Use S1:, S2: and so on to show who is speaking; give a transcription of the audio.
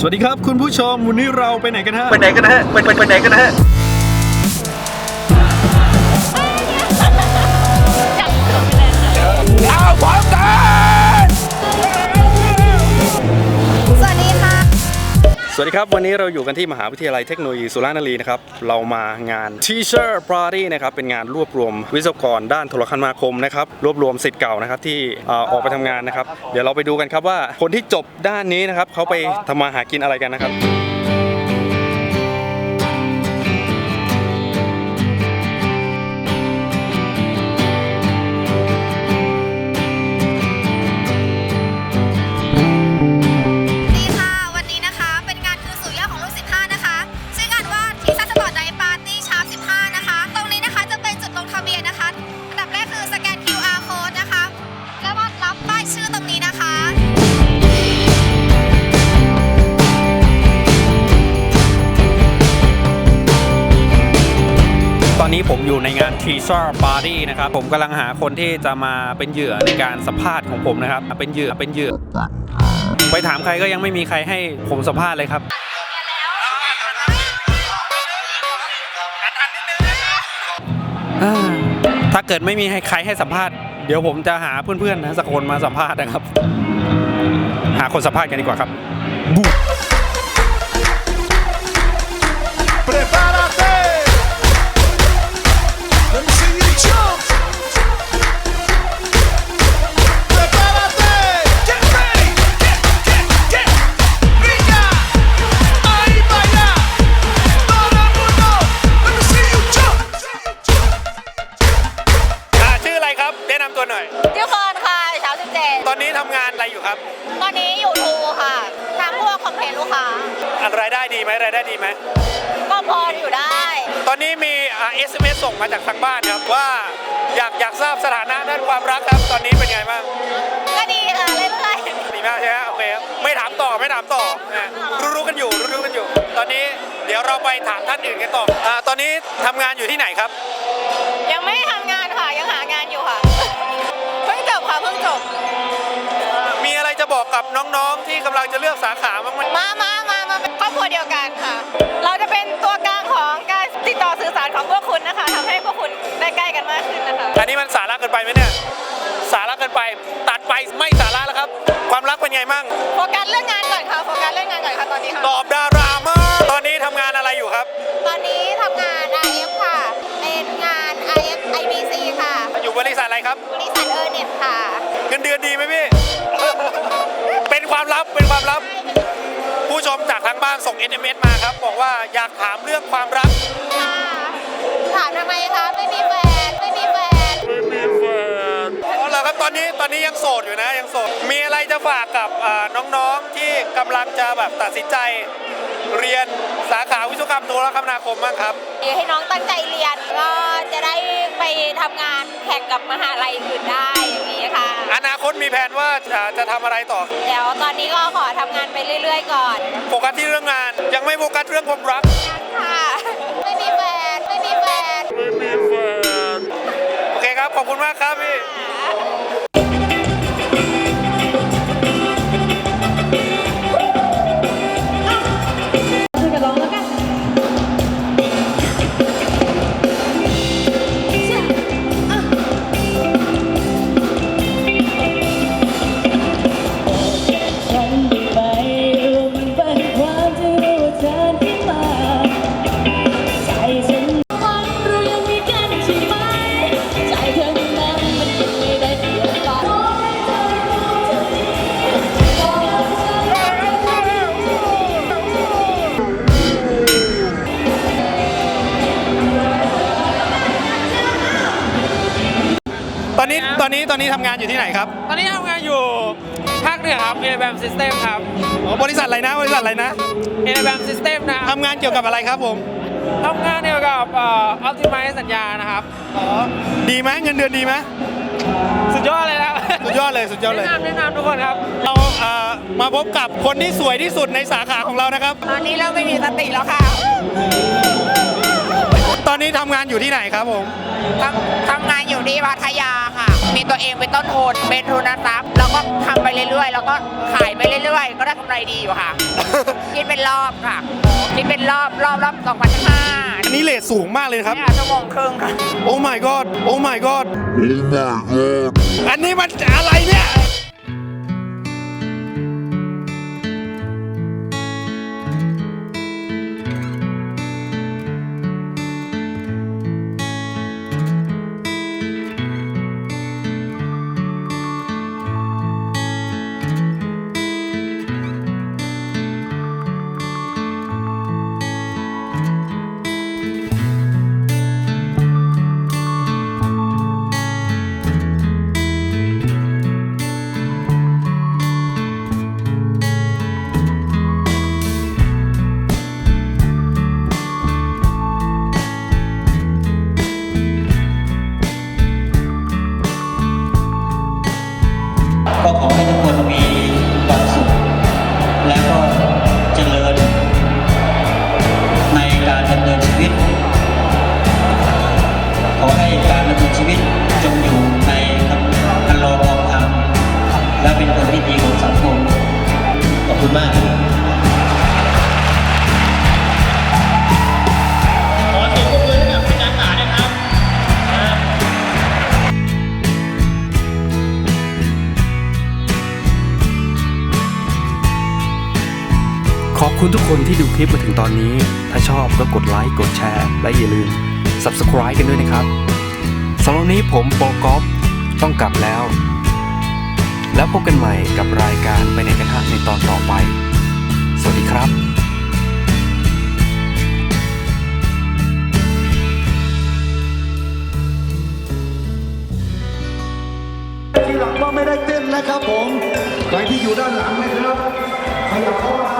S1: สวัสดีครับคุณผู้ชมวันนี้เราไปไหนกันฮะ
S2: ไปไหนกันนะฮะไปไปไปไหนกันนะฮะเอาพร้
S3: สวัสดีค
S1: รับ วันนี้เราอยู่กันที่มหาวิทยาลัยเทคโนโลยีสุราษฎร์ธานีนะครับ เรามางาน Teacher Party นะครับ เป็นงานรวบรวมวิศวกรด้านโทรคมนาคมนะครับ รวบรวมสิทธิ์เก่านะครับที่เอ่อออกไปทำงานนะครับ เดี๋ยวเราไปดูกันครับว่าคนที่จบด้านนี้นะครับเขาไปทำมาหากินอะไรกันนะครับ
S3: อยู่
S1: ในงาน Teacher Party นะครับ ผมกำลังหาคนที่จะมาเป็นเหยื่อในการสัมภาษณ์ของผมนะครับ เป็นเหยื่อ เป็นเหยื่อ ไปถามใครก็ยังไม่มีใครให้ผมสัมภาษณ์เลยครับ ถ้าเกิดไม่มีใครให้สัมภาษณ์ เดี๋ยวผมจะหาเพื่อนๆนะสักคนมาสัมภาษณ์นะครับ หาคนสัมภาษณ์กันดีกว่าครับ
S4: Prepárate.
S1: อัน
S3: รา
S1: ยได้ดีไหมรายได้ดีไหม
S3: ก็พออยู่ได้
S1: ตอนนี้มีอ่า SMS ส่งมาจากทางบ้านครับว่าอยากอยากทราบสถานะด้านความรักครับตอนนี้เป็นไงบ้าง
S3: ก็ดีค่ะเรื่อย
S1: ดีมากใช่ไหมโอเคครับไม่ถามต่อไม่ถามต่อนะรู้รู้ๆกันอยู่รู้รู้ๆกันอยู่ ตอนนี้เดี๋ยวเราไปถามท่านอื่นกันต่ออ่าตอนนี้ทำงานอยู่ที่ไหนครับ
S3: ๆยังไม่ทำงานค่ะยังหางานอยู่ค่ะ
S1: มีอะไรจะบอกกับน้องๆ ที่กำลังจะเลือกสาขาบ้างไหม
S3: มามามามาเป็นครอบครัวเดียวกันค่ะ เราจะเป็นตัวกลางของการติดต่อสื่อสารของพวกคุณนะคะทำให้พวกคุณได้ใกล้กันมากขึ้นนะคะ
S1: อันนี้มันสาระเกินไปไหมเนี่ย สาระเกินไป ตัดไปไม่สาระแล้วครับ ความรักเป็นไงมั่ง
S3: โฟกัสเรื่องงานก่อนค่ะโฟกัสเรื่องงานก่อนค่ะตอนนี้ค่ะ
S1: ตอบดารามากตอนนี้ทำงานอะไรอยู่ครับ
S3: ตอนนี้ทำงาน IF ค่ะ เป็นงาน IF IBC ค่ะ
S1: อยู่บริษัทอะไรครับ
S3: บริษัทเออร์เน็ตค่ะ
S1: เงินเดือนดีไหมพี่ เป็นความลับเป็นความลับ ผู้ชมจากทางบ้านส่ง SMS มาครับ บอกว่าอยากถามเรื่องความรัก
S3: ค่ะถามทำไมคะไม่มีแฟนไม่มีแฟน
S1: อ๋อเหรอครับตอนนี้ตอนนี้ยังโสดอยู่นะยังโสด มีอะไรจะฝากกับอ่าน้องๆที่กำลังจะแบบตัดสินใจ เรียนสาขาวิศวกรรมโทรคมนาคมบ้างครับ
S3: ให้น้องตั้งใจเรียนก็จะได้ไป ทำงานแข่งกับมหาลัยอื่นได้อย่างนี้ค่ะ
S1: อนาคตมีแผนว่าจะจะทำอะไรต่อ
S3: เดี๋ยวตอนนี้ก็ขอทำงานไปเรื่อย ๆ ก่อน
S1: โฟกัสที่เรื่องงาน ยังไม่โฟกัสเรื่องความรัก
S3: ค่ะ ไม่มีแฟนไม่มีแฟน
S1: โอเคครับ ขอบคุณมากครับ ตอนนี้ตอนนี้ทำงานอยู่ที่ไหนครับ
S5: ตอนนี้ทำงานอยู่ภาคเหนือครับ a อ b a m System ครับ
S1: อ๋อบริษัทอะไรนะบริษัทอะไรนะ
S5: a อ b a m System นะครับ
S1: ทำงานเกี่ยวกับอะไรครับผม
S5: ทำงานเกี่ยวกับเอ่อ Optimize สัญญานะครับ
S1: อ๋อดีไหมเงินเดือนดีไหม
S5: สุดยอดเลยนะครับ
S1: สุดยอดเลยสุดยอดเลย
S5: แนะนำแนะนำทุกคนครับ
S1: เราเอ่อมาพบกับคนที่สวยที่สุดในสาขาของเรานะครับ
S3: ตอนนี้เราไม่มีสติแล้วค่ะ
S1: ต อน
S2: อนนี้ทำงานอยู่ที่ไหนครับผม
S6: ทำทำงานอยู่ที่พัทยาค่ะ มีตัวเองเป็นต้นทุนเป็นทุนทรัพย์แล้วก็ทำไปเรื่อยๆ แล้วก็ขายไปเรื่อยๆ ก็ได้กำไรดีอยู่ค่ะ คิดเป็นรอบค่ะคิดเป็นรอบรอบรอบสองพันห้า
S2: อันนี้เลทสูงมากเลยครับ
S6: เนี่ยชั่วโมงครึ่งค่ะ
S2: โอ้ my god โอ้ my god อันนี้มันอะไรเนี่ย
S7: คุณมากขอเสียงปรบมือให้กับอาจารย์ตาครับ
S2: ขอบคุณทุกคนที่ดูคลิปมาถึงตอนนี้ ถ้าชอบก็กดไลค์ กดแชร์ และอย่าลืม Subscribe กันด้วยนะครับ สำหรับนี้ผมโปรกอฟต้องกลับแล้ว แล้วพบกันใหม่กับรายการไปในกระทะในตอน
S4: อยู่ด้านหลังนะครับขยับเข้ามา